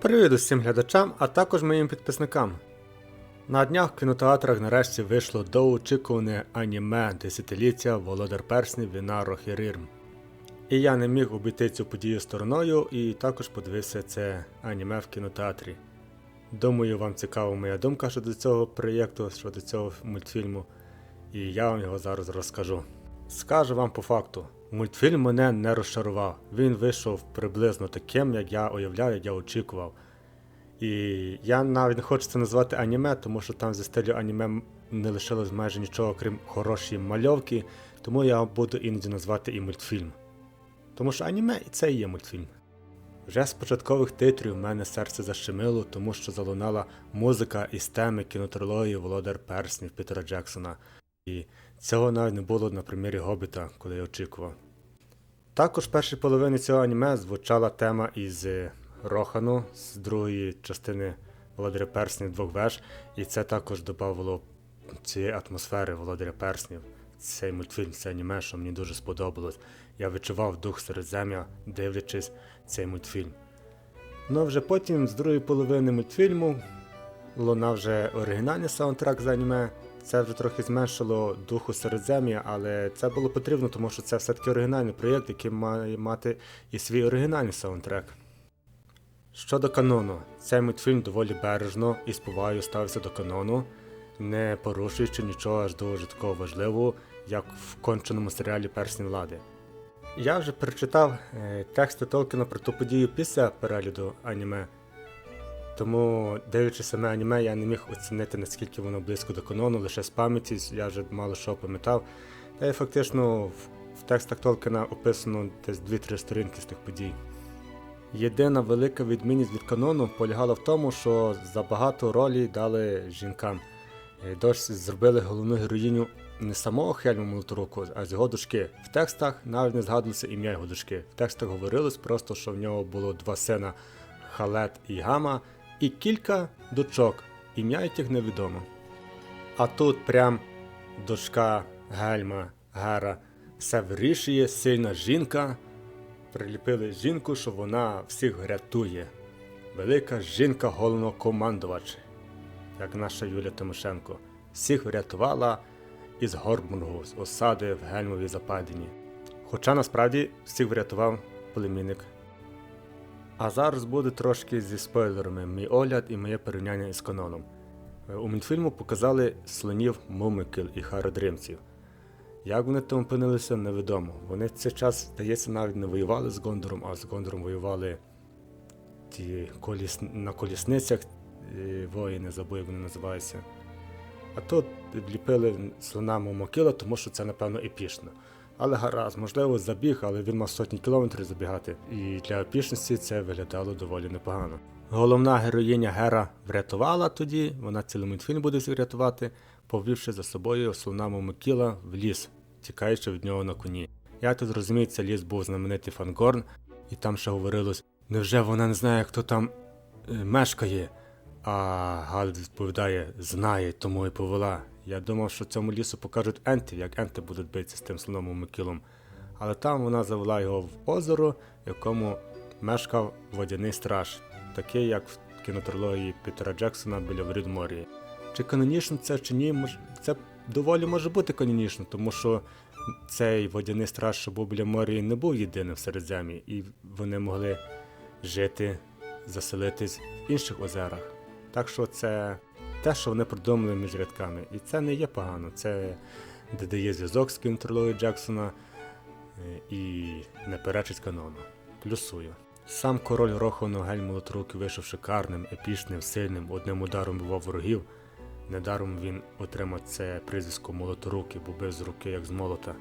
Привіт усім глядачам, а також моїм підписникам. На днях в кінотеатрах нарешті вийшло довгоочікуване аніме десятиліття Володар Перснів Віна Рохірирм. І я не міг обійти цю подію стороною і також подивився це аніме в кінотеатрі. Думаю, вам цікава моя думка щодо цього проєкту, щодо цього мультфільму, і я вам його зараз розкажу. Скажу вам по факту, мультфільм мене не розчарував. Він вийшов приблизно таким, як я уявляв, як я очікував. І я навіть не хочу це назвати аніме, тому що там зі стилю аніме не лишилось майже нічого, крім хорошої мальовки, тому я буду іноді назвати і мультфільм. Тому що аніме і це і є мультфільм. Вже з початкових титрів мене серце защемило, тому що залунала музика із теми кінотрилогії Володар Перснів Пітера Джексона. І цього навіть не було на прем'єрі Гобіта, коли я очікував. Також в першій половині цього аніме звучала тема із е, Рохану з другої частини Володаря Перснів двох веж, і це також додавало цієї атмосфери Володаря Перснів. Цей мультфільм, це аніме, що мені дуже сподобалось. Я відчував дух середзем'я, дивлячись цей мультфільм. Ну а вже потім, з другої половини мультфільму, лунав вже оригінальний саундтрек з аніме. Це вже трохи зменшило духу середзем'я, але це було потрібно, тому що це все-таки оригінальний проєкт, який має мати і свій оригінальний саундтрек. Щодо канону, цей мультфільм доволі бережно і з повагою ставився до канону, не порушуючи нічого аж дуже такого важливого, як в конченому серіалі Персні влади. Я вже перечитав е, тексти Толкіна про ту подію після перегляду аніме. Тому, дивлячись саме аніме, я не міг оцінити, наскільки воно близько до канону, лише з пам'яті, я вже мало що пам'ятав. Та й фактично в, текстах Толкіна описано десь 2-3 сторінки з тих подій. Єдина велика відмінність від канону полягала в тому, що забагато ролі дали жінкам. Е, Дощ зробили головну героїню не самого Хельму Молотороку, а з його дочки. В текстах навіть не згадувалося ім'я його дочки. В текстах говорилось просто, що в нього було два сина Халет і Гама, і кілька дочок, ім'я яких невідомо. А тут прям дочка Гельма, Гера, все вирішує, сильна жінка. Приліпили жінку, що вона всіх рятує. Велика жінка головнокомандувач, як наша Юлія Тимошенко, всіх врятувала із Горбунгу, з осади в Гельмовій Западині. Хоча насправді всіх врятував племінник. А зараз буде трошки зі спойлерами мій огляд і моє порівняння із каноном. Е, У мультфільму показали слонів Мумикил і Хародримців. Як вони там опинилися, невідомо. Вони в цей час, здається, навіть не воювали з Гондором, а з Гондором воювали ті коліс... на колісницях е, воїни, забув, як вони називаються. А тут ліпили слона Момокила, тому що це, напевно, епічно. Але гаразд, можливо, забіг, але він мав сотні кілометрів забігати, і для епічності це виглядало доволі непогано. Головна героїня Гера врятувала тоді, вона цілий мультфільм буде всіх рятувати, повівши за собою слона Момокіла в ліс, тікаючи від нього на коні. Я тут розумію, це ліс був знаменитий Фангорн, і там ще говорилось, невже вона не знає, хто там е, мешкає? А Галд відповідає, знає, тому і повела. Я думав, що цьому лісу покажуть ентів, як енти будуть битися з тим слоном Момокілом. Але там вона завела його в озеро, в якому мешкав водяний страж, такий як в кінотрилогії Пітера Джексона біля воріт Морії. Чи канонічно це чи ні, це доволі може бути канонічно, тому що цей водяний страж, що був біля морії, не був єдиним в Середземі, і вони могли жити, заселитись в інших озерах. Так що це те, що вони придумали між рядками. І це не є погано. Це додає зв'язок з кінотрилогією Джексона е, і не перечить канону. Плюсую. Сам король Рохану Гель Молотруки вийшов шикарним, епічним, сильним, одним ударом бував ворогів. Недаром він отримав це прізвисько Молоторуки, бо бив з руки як з молота.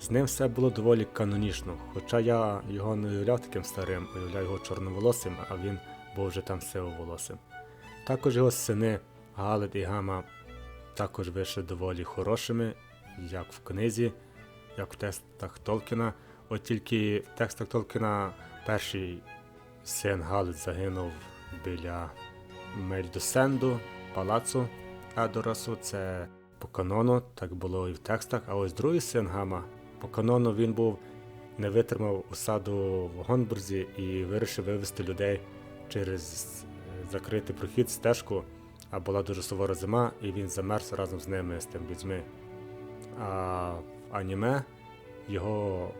З ним все було доволі канонічно, хоча я його не уявляв таким старим, уявляв його чорноволосим, а він був вже там сивоволосим. Також його сини Галет і Гама також вийшли доволі хорошими, як в книзі, як в текстах Толкіна. От тільки в текстах Толкіна перший син Галет загинув біля Мельдосенду, палацу Едорасу. Це по канону, так було і в текстах. А ось другий син Гама. По канону він був не витримав осаду в Гонбурзі і вирішив вивести людей через закритий прохід стежку, а була дуже сувора зима, і він замерз разом з ними, з тим людьми. А в аніме його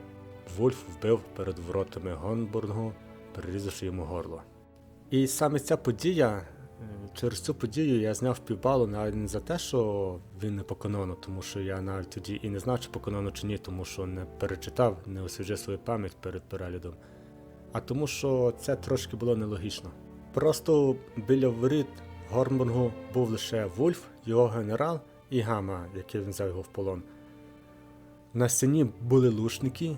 Вульф вбив перед воротами Гонбургу, перерізавши йому горло. І саме ця подія, е, через цю подію я зняв півбалу навіть не за те, що він не по канону, тому що я навіть тоді і не знав, чи по канону чи ні, тому що не перечитав, не освіжив свою пам'ять перед переглядом. А тому, що це трошки було нелогічно. Просто біля воріт Гормбургу був лише Вульф, його генерал і Гама, який він взяв його в полон. На стіні були лучники,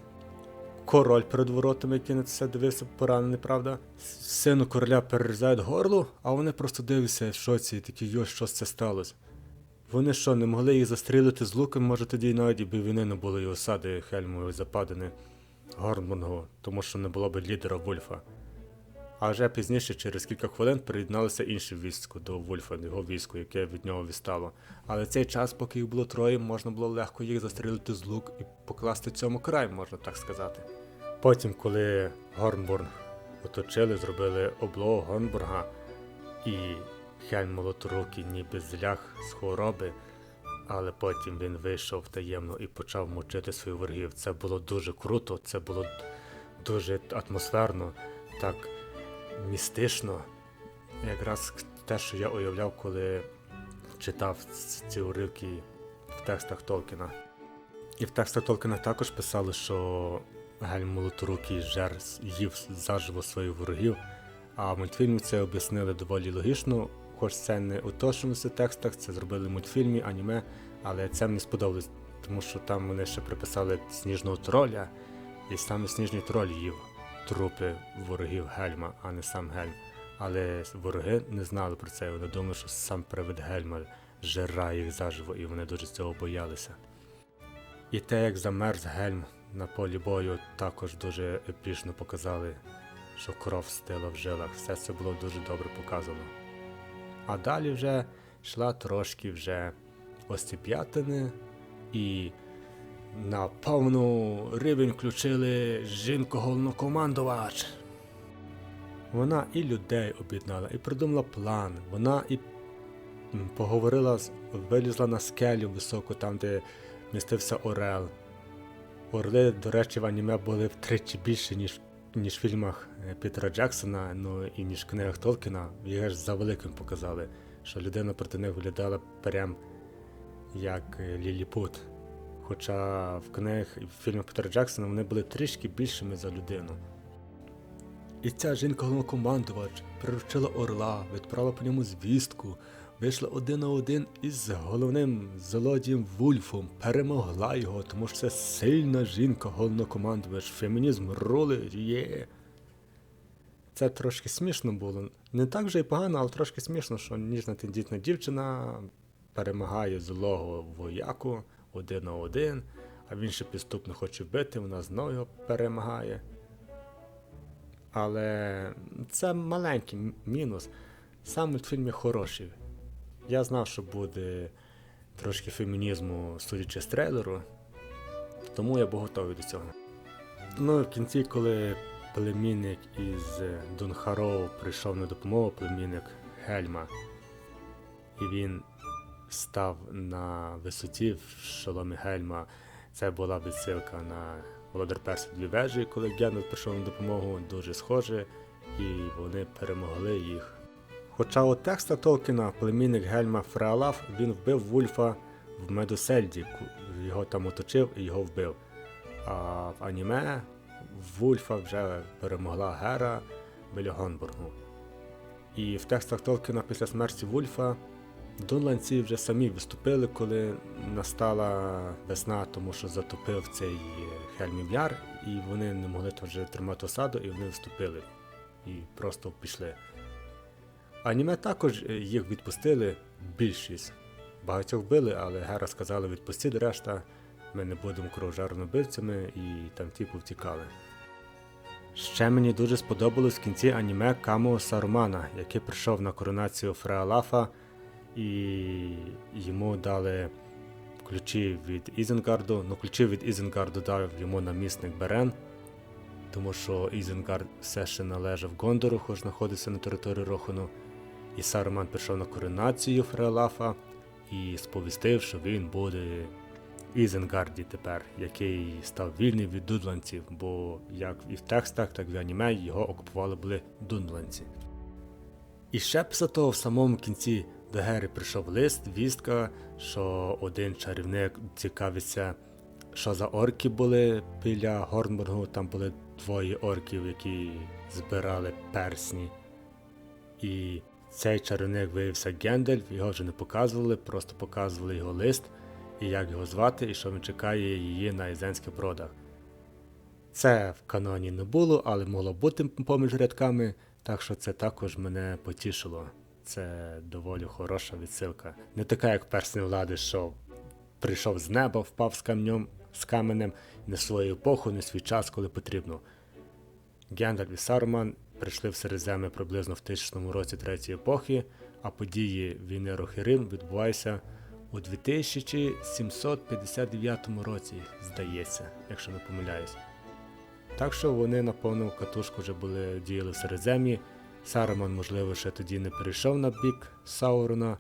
король перед воротами, який на це дивився поранений, правда. Сину короля перерізають горло, а вони просто дивляться в шоці і такі, йо, що це сталося. Вони що, не могли їх застрілити з луком, може тоді навіть і війни не було і осади Хельмової западини Гормунгу, тому що не було б лідера Вульфа. А вже пізніше, через кілька хвилин, приєдналося інше військо до Вульфа, його військо, яке від нього відстало. Але цей час, поки їх було троє, можна було легко їх застрілити з лук і покласти цьому край, можна так сказати. Потім, коли Горнбург оточили, зробили облогу Горнбурга, і Хельм Молоторукий ніби злях з хвороби, але потім він вийшов таємно і почав мучити своїх ворогів. Це було дуже круто, це було дуже атмосферно, так містично. Якраз те, що я уявляв, коли читав ці уривки в текстах Толкіна. І в текстах Толкіна також писали, що Гельм Молоторукий жер їв заживо своїх ворогів, а в мультфільмі це об'яснили доволі логічно, хоч це не у точному текстах, це зробили в мультфільмі, аніме, але це мені сподобалось, тому що там вони ще приписали сніжного троля, і саме сніжний троль їв трупи ворогів Гельма, а не сам Гельм. Але вороги не знали про це, вони думали, що сам привид Гельма жирає їх заживо, і вони дуже цього боялися. І те, як замерз Гельм на полі бою, також дуже епічно показали, що кров стила в жилах. Все це було дуже добре показано. А далі вже йшла трошки вже остіп'ятини і на повну рівень включили жінку головнокомандувач. Вона і людей об'єднала, і придумала план. Вона і поговорила, вилізла на скелю високу, там, де містився Орел. Орли, до речі, в аніме були втричі більше, ніж, ніж в фільмах е, Пітера Джексона, ну і ніж в книгах Толкіна. Їх аж за великим показали, що людина проти них виглядала прям як е, Ліліпут. Хоча в книгах і в фільмах Пітера Джексона вони були трішки більшими за людину. І ця жінка головнокомандувач приручила орла, відправила по ньому звістку, вийшла один на один із головним злодієм Вульфом, перемогла його, тому що це сильна жінка головнокомандувач, фемінізм ролить, є. Це трошки смішно було. Не так вже й погано, але трошки смішно, що ніжна тендітна дівчина перемагає злого вояку один на один, а він ще підступно хоче вбити, вона знову його перемагає. Але це маленький мінус. Сам мультфільм є хороший. Я знав, що буде трошки фемінізму, судячи з трейлеру, тому я був готовий до цього. Ну і в кінці, коли племінник із Дунхароу прийшов на допомогу, племінник Гельма, і він став на висоті в шоломі Гельма, це була відсилка на Володар Персів дві вежі, коли Геннет прийшов на допомогу, дуже схоже, і вони перемогли їх. Хоча у текстах Толкіна племінник Гельма Фреалаф він вбив Вульфа в Медусельді, його там оточив і його вбив. А в аніме Вульфа вже перемогла Гера біля Гонбургу. І в текстах Толкіна після смерті Вульфа Дунландці вже самі виступили, коли настала весна, тому що затопив цей Хельмів Яр, і вони не могли там вже тримати осаду, і вони вступили і просто пішли. Аніме також е, їх відпустили більшість. Багатьох вбили, але Гера сказали відпустіть решта, ми не будемо кровожернобивцями, і там ті повтікали. Ще мені дуже сподобалось в кінці аніме Камо Сарумана, який прийшов на коронацію Фреалафа, і йому дали ключі від Ізенгарду. Ну, ключі від Ізенгарду дав йому намісник Берен, тому що Ізенгард все ще належав Гондору, хоч знаходився на території Рохану. І Саруман пішов на коронацію Фреолафа і сповістив, що він буде в Ізенгарді тепер, який став вільний від дудланців, бо як і в текстах, так і в аніме його окупували були дундланці. І ще після того, в самому кінці до Гери прийшов лист, вістка, що один чарівник цікавиться, що за орки були біля Горнбургу. Там були двоє орків, які збирали персні. І цей чарівник виявився Гендельф, його вже не показували, просто показували його лист, і як його звати, і що він чекає її на Ізенських бродах. Це в каноні не було, але могло бути поміж рядками, так що це також мене потішило. Це доволі хороша відсилка. Не така, як персні влади, що прийшов з неба, впав з камнем, з каменем не свою епоху, не свій час, коли потрібно. Гендальф і Саруман прийшли в Середзем'я приблизно в 1000 році третьої епохи, а події війни Рохирим відбуваються у 2759 році, здається, якщо не помиляюсь. Так що вони на повну катушку вже були діяли в Середзем'ї. Сараман, можливо, ще тоді не перейшов на бік Саурона,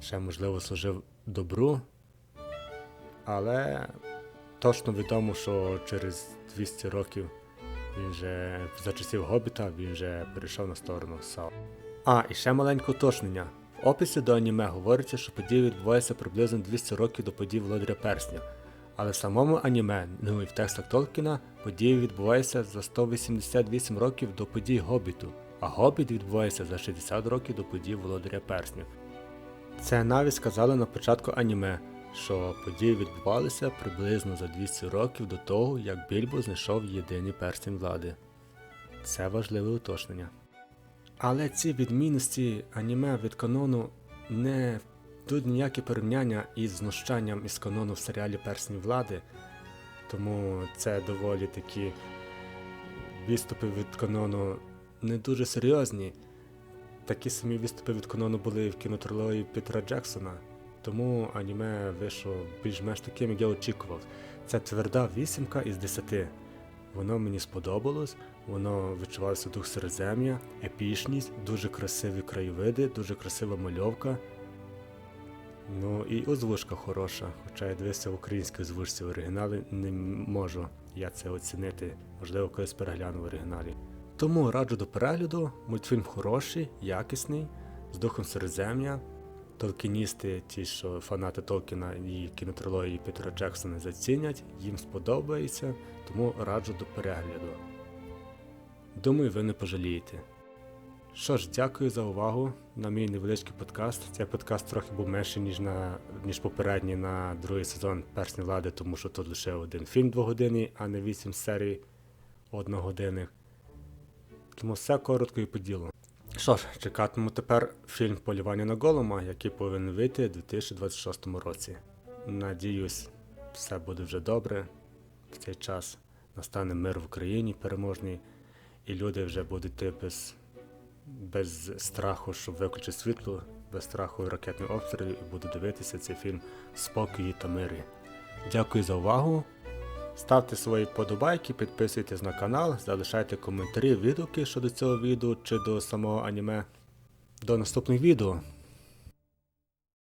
ще, можливо, служив добру. Але точно відомо, що через 200 років він вже за часів Гобіта він вже перейшов на сторону Сау. А, і ще маленьке уточнення. В описі до аніме говориться, що події відбуваються приблизно 200 років до подій Володаря Персня. Але в самому аніме, ну і в текстах Толкіна, події відбуваються за 188 років до подій Гобіту, а Гобіт відбувається за 60 років до подій Володаря Персню. Це навіть сказали на початку аніме, що події відбувалися приблизно за 200 років до того, як Більбо знайшов єдиний перстень влади. Це важливе уточнення. Але ці відмінності аніме від канону не тут ніякі порівняння із знущанням із канону в серіалі Персні влади, тому це доволі такі відступи від канону не дуже серйозні. Такі самі відступи від канону були в кінотрилогії Пітера Джексона, тому аніме вийшло більш-менш таким, як я очікував. Це тверда вісімка із десяти. Воно мені сподобалось, воно відчувався дух середзем'я, епічність, дуже красиві краєвиди, дуже красива мальовка. Ну і озвучка хороша, хоча я дивився в українській озвучці в оригіналі, не можу я це оцінити, можливо, колись перегляну в оригіналі. Тому раджу до перегляду, мультфільм хороший, якісний, з духом середзем'я. Толкіністи, ті, що фанати Толкіна і кінотрилогії Пітера Джексона зацінять, їм сподобається, тому раджу до перегляду. Думаю, ви не пожалієте. Що ж, дякую за увагу на мій невеличкий подкаст. Цей подкаст трохи був менший, ніж на ніж попередній на другий сезон Персні влади, тому що тут лише один фільм двогодинний, а не вісім серій одногодинних. Тому все коротко і по ділу. Що ж, чекатиму тепер фільм Полювання на голома, який повинен вийти у 2026 році. Надіюсь, все буде вже добре. В цей час настане мир в Україні переможний, і люди вже будуть йти без, без страху, щоб виключити світло, без страху ракетних обстрілів і буду дивитися цей фільм в спокої та мирі. Дякую за увагу. Ставте свої вподобайки, підписуйтесь на канал, залишайте коментарі, відгуки щодо цього відео чи до самого аніме. До наступних відео!